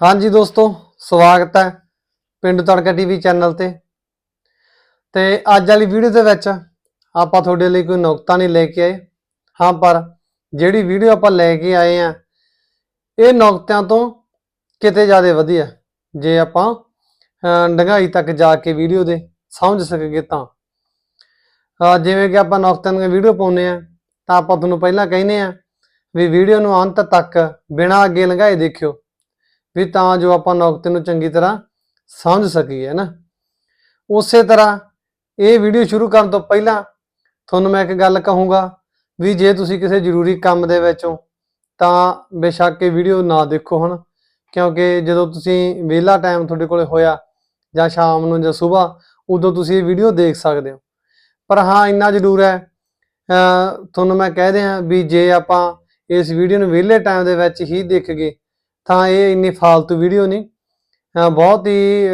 ਹਾਂਜੀ ਦੋਸਤੋ ਸਵਾਗਤ ਹੈ ਪਿੰਡ ਤੜਕਾ ਟੀਵੀ ਚੈਨਲ ਤੇ। ਤੇ ਅੱਜ ਵਾਲੀ ਵੀਡੀਓ ਦੇ ਵਿੱਚ ਆਪਾਂ ਤੁਹਾਡੇ ਲਈ ਕੋਈ ਨੁਕਤਾ ਨਹੀਂ ਲੈ ਕੇ ਆਏ। ਹਾਂ ਪਰ ਜਿਹੜੀ ਵੀਡੀਓ ਆਪਾਂ ਲੈ ਕੇ ਆਏ ਆ ਇਹ ਨੁਕਤਿਆਂ ਤੋਂ ਕਿਤੇ ਜ਼ਿਆਦਾ ਵਧੀਆ। ਜੇ ਆਪਾਂ ਅਹ, ਤੱਕ ਜਾ ਕੇ ਵੀਡੀਓ ਦੇ ਸਮਝ ਸਕੀਏ ਤਾਂ। ਜਿਵੇਂ ਕਿ ਆਪਾਂ ਨੁਕਤਿਆਂ ਦੀਆਂ ਵੀਡੀਓ ਪਾਉਂਦੇ ਆ ਤਾਂ ਆਪਾਂ ਤੁਹਾਨੂੰ ਪਹਿਲਾਂ ਕਹਿੰਦੇ ਆ ਵੀ ਵੀਡੀਓ ਨੂੰ ਅੰਤ ਤੱਕ ਬਿਨਾਂ ਅੱਗੇ ਲੰਘਾਏ ਦੇਖਿਓ। ਵੀ ਤਾਂ ਜੋ ਆਪਾਂ ਨੁਕਤੇ ਨੂੰ ਚੰਗੀ ਤਰ੍ਹਾਂ ਸਮਝ ਸਕੀਏ ਨਾ? ਉਸੇ ਤਰ੍ਹਾਂ ਇਹ ਵੀਡੀਓ ਸ਼ੁਰੂ ਕਰਨ ਤੋਂ ਪਹਿਲਾਂ ਤੁਹਾਨੂੰ ਮੈਂ ਇੱਕ ਗੱਲ ਕਹੂੰਗਾ ਵੀ ਜੇ ਤੁਸੀਂ ਕਿਸੇ ਜ਼ਰੂਰੀ ਕੰਮ ਦੇ ਵਿੱਚ ਹੋ, ਤਾਂ ਬੇਸ਼ੱਕ ਇਹ ਵੀਡੀਓ ਨਾ ਦੇਖੋ ਹੁਣ, ਕਿਉਂਕਿ ਜਦੋਂ ਤੁਸੀਂ ਵਿਹਲਾ ਟਾਈਮ ਤੁਹਾਡੇ ਕੋਲੇ ਹੋਇਆ ਜਾਂ ਸ਼ਾਮ ਨੂੰ ਜਾਂ ਸਵੇਰ ਉਦੋਂ ਤੁਸੀਂ ਇਹ ਵੀਡੀਓ ਦੇਖ ਸਕਦੇ ਹੋ। ਪਰ ਹਾਂ, ਇੰਨਾ ਜ਼ਰੂਰ ਹੈ ਤੁਹਾਨੂੰ ਮੈਂ ਕਹਿ ਦਿਆਂ ਵੀ ਜੇ ਆਪਾਂ ਇਸ ਵੀਡੀਓ ਨੂੰ ਵਿਹਲੇ ਟਾਈਮ ਦੇ ਵਿੱਚ ਹੀ ਦੇਖਗੇ ਤਾਂ ਇਹ ਇੰਨੀ ਫਾਲਤੂ ਵੀਡੀਓ ਨਹੀਂ। ਬਹੁਤ ਹੀ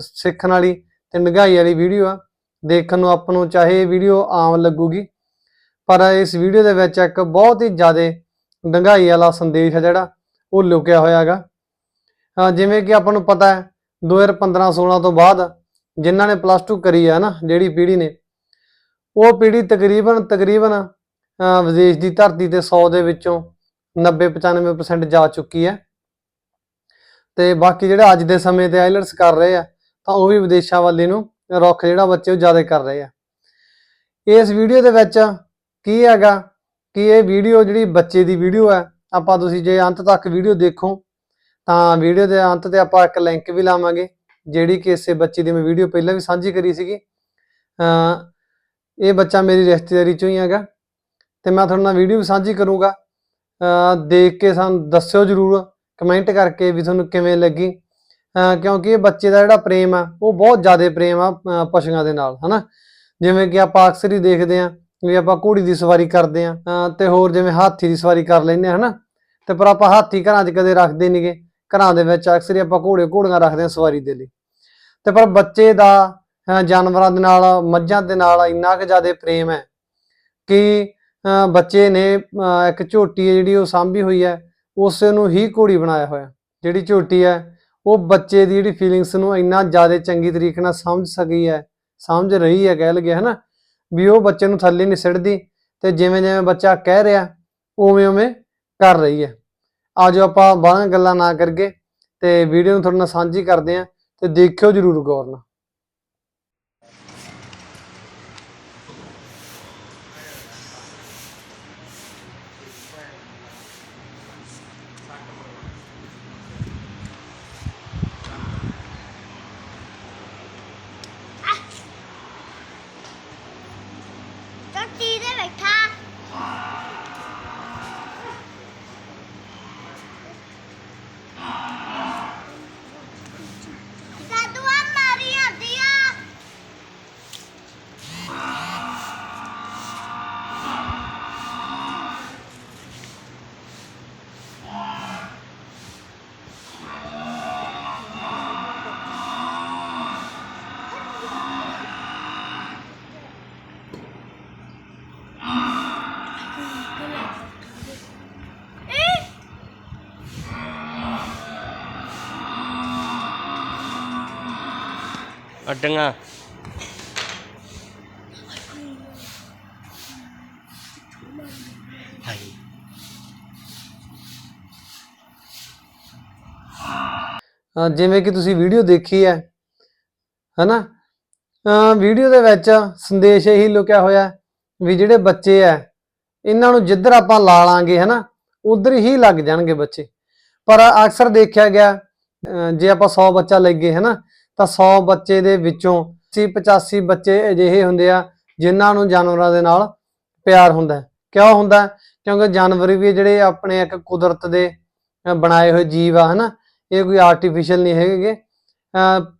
ਸਿੱਖਣ ਵਾਲੀ ਤੇ ਨਿਗਾਈ ਵਾਲੀ ਵੀਡੀਓ ਆ। ਦੇਖਣ ਨੂੰ ਆਪਾਂ ਨੂੰ ਚਾਹੇ ਇਹ ਵੀਡੀਓ ਆਮ ਲੱਗੂਗੀ, ਪਰ ਇਸ ਵੀਡੀਓ ਦੇ ਵਿੱਚ ਇੱਕ ਬਹੁਤ ਹੀ ਜ਼ਿਆਦਾ ਡੰਗਾਈ ਵਾਲਾ ਸੰਦੇਸ਼ ਹੈ ਜਿਹੜਾ, ਉਹ ਲੁਕਿਆ ਹੋਇਆ ਹੈਗਾ। ਜਿਵੇਂ ਕਿ ਆਪਾਂ ਨੂੰ ਪਤਾ ਹੈ 2015-16 ਤੋਂ ਬਾਅਦ ਜਿਨ੍ਹਾਂ ਨੇ ਪਲੱਸ 2 ਕਰੀ ਹੈ ਨਾ, ਜਿਹੜੀ ਪੀੜ੍ਹੀ ਨੇ, ਉਹ ਪੀੜ੍ਹੀ ਤਕਰੀਬਨ ਤਕਰੀਬਨ ਵਿਦੇਸ਼ ਦੀ ਧਰਤੀ ਤੇ 100 ਦੇ ਵਿੱਚੋਂ 90-95% ਜਾ ਚੁੱਕੀ ਹੈ। ਤੇ ਬਾਕੀ ਜਿਹੜਾ ਅੱਜ ਦੇ ਸਮੇਂ ਤੇ ਆਈਲਟਸ ਕਰ ਰਹੇ ਆ, ਤਾਂ ਉਹ ਵੀ ਵਿਦੇਸ਼ਾਂ ਵੱਲੇ ਨੂੰ ਰੁੱਖ ਜਿਹੜਾ ਬੱਚੇ ਉਹ ਜ਼ਿਆਦਾ ਕਰ ਰਹੇ ਆ। ਇਸ ਵੀਡੀਓ ਦੇ ਵਿੱਚ ਕੀ ਹੈਗਾ ਕਿ ਇਹ ਵੀਡੀਓ ਜਿਹੜੀ ਬੱਚੇ ਦੀ ਵੀਡੀਓ ਹੈ ਆਪਾਂ ਤੁਸੀਂ ਜੇ ਅੰਤ ਤੱਕ ਵੀਡੀਓ ਦੇਖੋ, ਤਾਂ ਵੀਡੀਓ ਦੇ ਅੰਤ ਤੇ ਆਪਾਂ ਇੱਕ ਲਿੰਕ ਵੀ ਲਾਵਾਂਗੇ, ਜਿਹੜੀ ਕਿ ਇਸੇ ਬੱਚੇ ਦੀ ਮੈਂ ਵੀਡੀਓ ਪਹਿਲਾਂ ਵੀ ਸਾਂਝੀ ਕਰੀ ਸੀਗੀ। ਇਹ ਬੱਚਾ ਮੇਰੀ ਰਿਸ਼ਤੇਦਾਰੀ ਚੋਂ ਹੀ ਹੈਗਾ, ਤੇ ਮੈਂ ਤੁਹਾਡੇ ਨਾਲ ਵੀਡੀਓ ਵੀ ਸਾਂਝੀ ਕਰੂੰਗਾ। ਦੇਖ ਕੇ ਸਾਨੂੰ ਦੱਸਿਓ ਜਰੂਰ ਕਮੈਂਟ ਕਰਕੇ ਵੀ ਤੁਹਾਨੂੰ ਕਿਵੇਂ ਲੱਗੀ? ਕਿਉਂਕਿ ਇਹ ਬੱਚੇ ਦਾ ਜਿਹੜਾ ਪ੍ਰੇਮ ਆ, ਉਹ ਬਹੁਤ ਜ਼ਿਆਦਾ ਪ੍ਰੇਮ ਆ ਪਸ਼ੂਆਂ ਦੇ ਨਾਲ, ਹਨਾ? ਜਿਵੇਂ ਕਿ ਆਪਾਂ ਅਕਸਰ ਹੀ ਦੇਖਦੇ ਆ ਵੀ ਆਪਾਂ ਘੋੜੀ ਦੀ ਸਵਾਰੀ ਕਰਦੇ ਆ ਅਹ ਤੇ ਹੋਰ ਜਿਵੇਂ ਹਾਥੀ ਦੀ ਸਵਾਰੀ ਕਰ ਲੈਂਦੇ ਆ ਹਨਾ? ਤੇ ਪਰ ਆਪਾਂ ਹਾਥੀ ਘਰਾਂ 'ਚ ਕਦੇ ਰੱਖਦੇ ਨਹੀਂਗੇ ਘਰਾਂ ਦੇ ਵਿੱਚ ਅਕਸਰ ਹੀ ਆਪਾਂ ਘੋੜੇ ਘੋੜੀਆਂ ਰੱਖਦੇ ਆ ਸਵਾਰੀ ਦੇ ਲਈ। ਤੇ ਪਰ ਬੱਚੇ ਦਾ ਜਾਨਵਰਾਂ ਦੇ ਨਾਲ, ਮੱਝਾਂ ਦੇ ਨਾਲ ਇੰਨਾ ਕੁ ਜ਼ਿਆਦਾ ਪ੍ਰੇਮ ਹੈ ਕਿ ਬੱਚੇ ਨੇ ਇੱਕ ਝੋਟੀ ਹੈ ਜਿਹੜੀ ਉਹ ਸਾਂਭੀ ਹੋਈ ਹੈ। ਉਸ ਨੂੰ ਹੀ ਘੋੜੀ ਬਣਾਇਆ ਹੋਇਆ। ਜਿਹੜੀ ਝੋਟੀ ਹੈ, ਉਹ ਬੱਚੇ ਦੀ ਜਿਹੜੀ ਫੀਲਿੰਗਸ ਨੂੰ ਇੰਨਾ ਜ਼ਿਆਦਾ ਚੰਗੀ ਤਰੀਕੇ ਨਾਲ ਸਮਝ ਸਕੀ ਹੈ, ਸਮਝ ਰਹੀ ਹੈ, ਕਹਿ ਲਗੇ ਹਨਾ? ਵੀ ਉਹ ਬੱਚੇ ਨੂੰ ਥੱਲੇ ਨਹੀਂ ਸਿੱਟਦੀ ਤੇ ਜਿਵੇਂ ਜਿਵੇਂ ਬੱਚਾ ਕਹਿ ਰਿਹਾ, ਉਵੇਂ ਉਵੇਂ ਕਰ ਰਹੀ ਹੈ। ਆਜੋ ਆਪਾਂ ਬਾਹਰ ਗੱਲਾਂ ਨਾ ਕਰਗੇ ਤੇ ਵੀਡੀਓ ਨੂੰ ਤੁਹਾਡੇ ਨਾਲ ਸਾਂਝੀ ਕਰਦੇ ਆਂ ਤੇ ਦੇਖਿਓ ਜਰੂਰ ਗੌਰ ਨਾਲ। ก็ตีได้ไหมคะ ਅੱਡੀਆਂ। ਹਾਈ ਅਹ ਜਿਵੇਂ ਕਿ ਤੁਸੀਂ ਵੀਡੀਓ ਦੇਖੀ ਹੈ ਹਨਾ? ਵੀਡੀਓ ਦੇ ਵਿੱਚ ਸੰਦੇਸ਼ ਇਹੀ ਲੁਕਿਆ ਹੋਇਆ ਹੈ ਵੀ ਜਿਹੜੇ ਬੱਚੇ ਐ ਇਹਨਾਂ ਨੂੰ ਜਿੱਧਰ ਆਪਾਂ ਲਾ ਲਾਂਗੇ ਹਨਾ ਉਧਰ ਹੀ ਲੱਗ ਜਾਣਗੇ ਬੱਚੇ। ਪਰ ਅਕਸਰ ਦੇਖਿਆ ਗਿਆ ਅਹ ਜੇ ਆਪਾਂ 100 ਬੱਚਾ ਲਈਏ ਹਨਾ ਤਾਂ 100 ਬੱਚੇ ਦੇ ਵਿੱਚੋਂ 80 85 ਬੱਚੇ ਅਜਿਹੇ ਹੁੰਦੇ ਆ ਜਿਨ੍ਹਾਂ ਨੂੰ ਜਾਨਵਰਾਂ ਦੇ ਨਾਲ ਪਿਆਰ ਹੁੰਦਾ ਕਿਉਂ ਹੁੰਦਾ ਕਿਉਂਕਿ ਜਾਨਵਰ ਵੀ ਜਿਹੜੇ ਆਪਣੇ ਇੱਕ ਕੁਦਰਤ ਦੇ ਬਣਾਏ ਹੋਏ ਜੀਵ ਆ, ਹਨਾ? ਇਹ ਕੋਈ ਆਰਟੀਫੀਸ਼ੀਅਲ ਨਹੀਂ ਹੈਗੇ। ਅਹ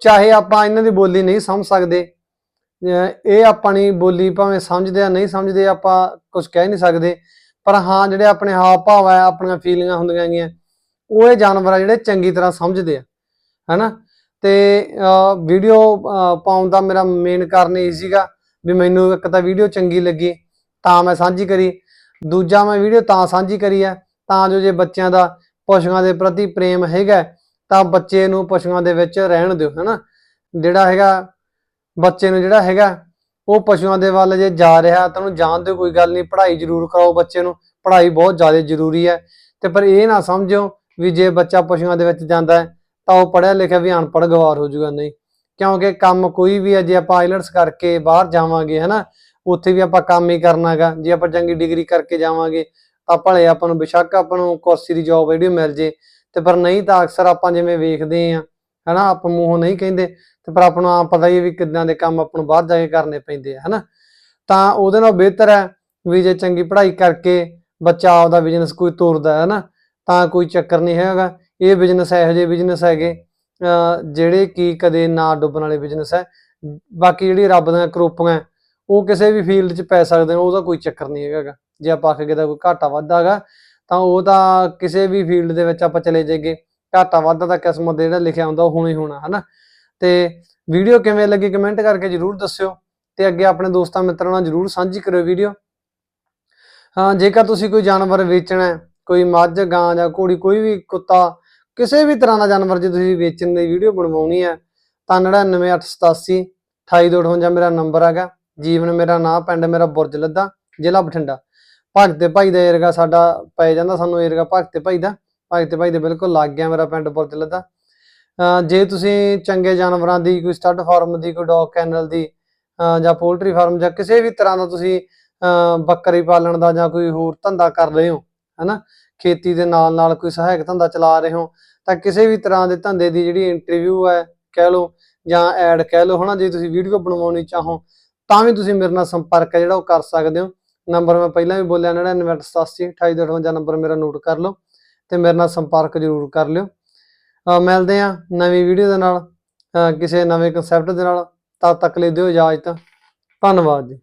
ਚਾਹੇ ਆਪਾਂ ਇਹਨਾਂ ਦੀ ਬੋਲੀ ਨਹੀਂ ਸਮਝ ਸਕਦੇ ਅਹ ਇਹ ਆਪਣੀ ਬੋਲੀ ਭਾਵੇਂ ਸਮਝਦੇ ਆ, ਨਹੀਂ ਸਮਝਦੇ ਆਪਾਂ ਕੁਝ ਕਹਿ ਨਹੀਂ ਸਕਦੇ। ਪਰ ਹਾਂ, ਜਿਹੜੇ ਆਪਣੇ ਹਾਵ ਭਾਵ ਆ, ਆਪਣੀਆਂ ਫੀਲਿੰਗਾਂ ਹੁੰਦੀਆਂ ਗੀਆਂ ਉਹ ਇਹ ਜਾਨਵਰ ਆ ਜਿਹੜੇ ਚੰਗੀ ਤਰ੍ਹਾਂ ਸਮਝਦੇ ਆ, ਹਨਾ? ਤੇ ਵੀਡੀਓ ਪਾਉਣ ਦਾ ਮੇਰਾ ਮੇਨ ਕਾਰਨ ਇਹ ਸੀਗਾ ਵੀ ਮੈਨੂੰ ਇੱਕ ਤਾਂ ਵੀਡੀਓ ਚੰਗੀ ਲੱਗੀ, ਤਾਂ ਮੈਂ ਸਾਂਝੀ ਕਰੀ। ਦੂਜਾ ਮੈਂ ਵੀਡੀਓ ਤਾਂ ਸਾਂਝੀ ਕਰੀ ਆ, ਤਾਂ ਜੋ ਜੇ ਬੱਚਿਆਂ ਦਾ ਪਸ਼ੂਆਂ ਦੇ ਪ੍ਰਤੀ ਪ੍ਰੇਮ ਹੈਗਾ, ਤਾਂ ਬੱਚੇ ਨੂੰ ਪਸ਼ੂਆਂ ਦੇ ਵਿੱਚ ਰਹਿਣ ਦਿਓ, ਹੈਨਾ? ਜਿਹੜਾ ਹੈਗਾ, ਬੱਚੇ ਨੂੰ ਜਿਹੜਾ ਹੈਗਾ, ਉਹ ਪਸ਼ੂਆਂ ਦੇ ਵੱਲ ਜੇ ਜਾ ਰਿਹਾ, ਤਾਂ ਉਹਨੂੰ ਜਾਣ ਦਿਓ, ਕੋਈ ਗੱਲ ਨਹੀਂ, ਪੜ੍ਹਾਈ ਜ਼ਰੂਰ ਕਰਾਓ ਬੱਚੇ ਨੂੰ, ਪੜ੍ਹਾਈ ਬਹੁਤ ਜ਼ਿਆਦਾ ਜ਼ਰੂਰੀ ਹੈ। ਤੇ ਪਰ ਇਹ ਨਾ ਸਮਝਿਓ ਵੀ ਜੇ ਬੱਚਾ ਪਸ਼ੂਆਂ ਦੇ ਵਿੱਚ ਜਾਂਦਾ ਹੈ ਤਾਂ ਉਹ ਪੜਿਆ ਲਿਖਿਆ ਵੀ ਅਨਪੜ੍ਹ ਗਵਾਰ ਹੋ ਜਾਊਗਾ, ਨਹੀਂ। ਕਿਉਂਕਿ ਕੰਮ ਕੋਈ ਵੀ ਹੈ, ਜੇ ਆਪਾਂ ਆਈਲਟਸ ਕਰਕੇ ਬਾਹਰ ਜਾਵਾਂਗੇ, ਹਨਾ, ਉੱਥੇ ਵੀ ਆਪਾਂ ਕੰਮ ਹੀ ਕਰਨਾਗਾ ਜੇ ਆਪਾਂ ਚੰਗੀ ਡਿਗਰੀ ਕਰਕੇ ਜਾਵਾਂਗੇ, ਤਾਂ ਭਲੇ ਆਪਾਂ ਨੂੰ ਬੇਸ਼ੱਕ ਆਪਾਂ ਨੂੰ ਕੁਰਸੀ ਦੀ ਜੌਬ ਜਿਹੜੀ ਮਿਲ ਜੇ। ਤੇ ਪਰ ਨਹੀਂ ਤਾਂ ਅਕਸਰ ਆਪਾਂ ਜਿਵੇਂ ਵੇਖਦੇ ਆ ਹਨਾ, ਆਪਾਂ ਮੂੰਹੋਂ ਨਹੀਂ ਕਹਿੰਦੇ, ਤੇ ਪਰ ਆਪਾਂ ਨੂੰ ਆਪ ਪਤਾ ਹੀ ਹੈ ਵੀ ਕਿੱਦਾਂ ਦੇ ਕੰਮ ਆਪਾਂ ਨੂੰ ਬਾਹਰ ਜਾ ਕੇ ਕਰਨੇ ਪੈਂਦੇ ਆ, ਹਨਾ। ਤਾਂ ਉਹਦੇ ਨਾਲ ਬਿਹਤਰ ਹੈ ਵੀ ਜੇ ਚੰਗੀ ਪੜ੍ਹਾਈ ਕਰਕੇ ਬੱਚਾ ਆਪਦਾ ਬਿਜ਼ਨਸ ਕੋਈ ਤੋਰਦਾ ਹੈ ਨਾ ਤਾਂ ਕੋਈ ਚੱਕਰ ਨਹੀਂ ਹੈਗਾ। ਇਹ ਬਿਜ਼ਨਸ ਇਹੋ ਜਿਹੇ ਬਿਜ਼ਨਸ ਹੈਗੇ। ਜਿਹੜੇ ਕੀ ਕਦੇ ਨਾ ਡੁੱਬਣ ਵਾਲੇ ਬਿਜ਼ਨਸ ਹੈ ਬਾਕੀ ਜਿਹੜੀ ਰੱਬ ਦੀਆਂ ਕਰੋਪੀਆਂ, ਉਹ ਕਿਸੇ ਵੀ ਫੀਲਡ 'ਚ ਪੈ ਸਕਦੇ ਨੇ, ਉਹਦਾ ਕੋਈ ਚੱਕਰ ਨਹੀਂ ਹੈਗਾ ਗਾ। ਜੇ ਆਪਾਂ ਆਖੀਏ ਦਾ ਕੋਈ ਘਾਟਾ ਵਾਧਾ ਹੈਗਾ ਤਾਂ ਉਹ ਤਾਂ ਕਿਸੇ ਵੀ ਫੀਲਡ ਦੇ ਵਿੱਚ ਆਪਾਂ ਚਲੇ ਜਾਈਏ। ਘਾਟਾ ਵਾਧਾ ਤਾਂ ਕਿਸਮਤ ਦੇ ਜਿਹੜਾ ਲਿਖਿਆ ਹੁੰਦਾ, ਉਹ ਹੋਣਾ ਹੀ ਹੋਣਾ, ਹਨਾ? ਤੇ ਵੀਡੀਓ ਕਿਵੇਂ ਲੱਗੀ ਕਮੈਂਟ ਕਰਕੇ ਜਰੂਰ ਦੱਸਿਓ। ਤੇ ਅੱਗੇ ਆਪਣੇ ਦੋਸਤਾਂ ਮਿੱਤਰਾਂ ਨਾਲ ਜਰੂਰ ਸਾਂਝੀ ਕਰਿਓ ਵੀਡੀਓ ਹਾਂ, ਜੇਕਰ ਤੁਸੀਂ ਕੋਈ ਜਾਨਵਰ ਵੇਚਣਾ ਹੈ, ਕੋਈ ਮੱਝ, ਗਾਂ ਜਾਂ ਘੋੜੀ, ਕੋਈ ਵੀ ਕੁੱਤਾ ਕਿਸੇ ਵੀ ਤਰ੍ਹਾਂ ਦਾ ਜਾਨਵਰ ਜੇ ਤੁਸੀਂ ਵੇਚਣ ਦੀ ਵੀਡੀਓ ਬਣਵਾਉਣੀ ਹੈ, ਤਾਂ 99887 2858 ਮੇਰਾ ਨੰਬਰ ਹੈਗਾ। ਜੀਵਨ ਮੇਰਾ ਨਾਂ, ਪਿੰਡ ਮੇਰਾ ਬੁਰਜ ਲੱਦਾ, ਜ਼ਿਲ੍ਹਾ ਬਠਿੰਡਾ। ਭਗਤ ਭਾਈ ਦਾ ਏਰਗਾ ਸਾਡਾ ਪੈ ਜਾਂਦਾ ਸਾਨੂੰ ਏਰਗਾ ਭਗਤ ਭਾਈ ਦਾ। ਭਗਤ ਭਾਈ ਦੇ ਬਿਲਕੁਲ ਲੱਗ ਗਿਆ ਮੇਰਾ ਪਿੰਡ ਬੁਰਜ ਲੱਦਾ। ਅਹ ਜੇ ਤੁਸੀਂ ਚੰਗੇ ਜਾਨਵਰਾਂ ਦੀ ਕੋਈ ਸਟੱਡ ਫਾਰਮ ਦੀ, ਕੋਈ ਡੌਗ ਕੈਨਲ ਦੀ ਜਾਂ ਪੋਲਟਰੀ ਫਾਰਮ ਜਾਂ ਕਿਸੇ ਵੀ ਤਰ੍ਹਾਂ ਦਾ ਤੁਸੀਂ, ਅਹ ਬੱਕਰੀ ਪਾਲਣ ਦਾ ਜਾਂ ਕੋਈ ਹੋਰ ਧੰਦਾ ਕਰ ਰਹੇ ਹੋ ਹਨਾ, ਖੇਤੀ ਦੇ ਨਾਲ ਨਾਲ ਕੋਈ ਸਹਾਇਕ ਧੰਦਾ ਚਲਾ ਰਹੇ ਹੋ, ਤਾਂ ਕਿਸੇ ਵੀ ਤਰ੍ਹਾਂ ਦੇ ਧੰਦੇ ਦੀ ਜਿਹੜੀ ਇੰਟਰਵਿਊ ਹੈ, ਕਹਿ ਲਓ ਜਾਂ ਐਡ ਕਹਿ ਲਓ ਹਨਾ, ਜੇ ਤੁਸੀਂ ਵੀਡੀਓ ਬਣਵਾਉਣੀ ਚਾਹੋ, ਤਾਂ ਵੀ ਤੁਸੀਂ ਮੇਰੇ ਨਾਲ ਸੰਪਰਕ ਹੈ ਜਿਹੜਾ ਉਹ ਕਰ ਸਕਦੇ ਹੋ। ਨੰਬਰ ਮੈਂ ਪਹਿਲਾਂ ਵੀ ਬੋਲਿਆ 9987 2858 ਨੰਬਰ ਮੇਰਾ ਨੋਟ ਕਰ ਲਓ ਤੇ ਮੇਰੇ ਨਾਲ ਸੰਪਰਕ ਜ਼ਰੂਰ ਕਰ ਲਿਓ। ਮਿਲਦੇ ਆ ਨਵੀਂ ਵੀਡੀਓ ਦੇ ਨਾਲ ਕਿਸੇ ਨਵੇਂ ਕਨਸੈਪਟ ਦੇ ਨਾਲ, ਤਦ ਤੱਕ ਲਈ ਦਿਓ ਇਜਾਜ਼ਤ। ਧੰਨਵਾਦ ਜੀ।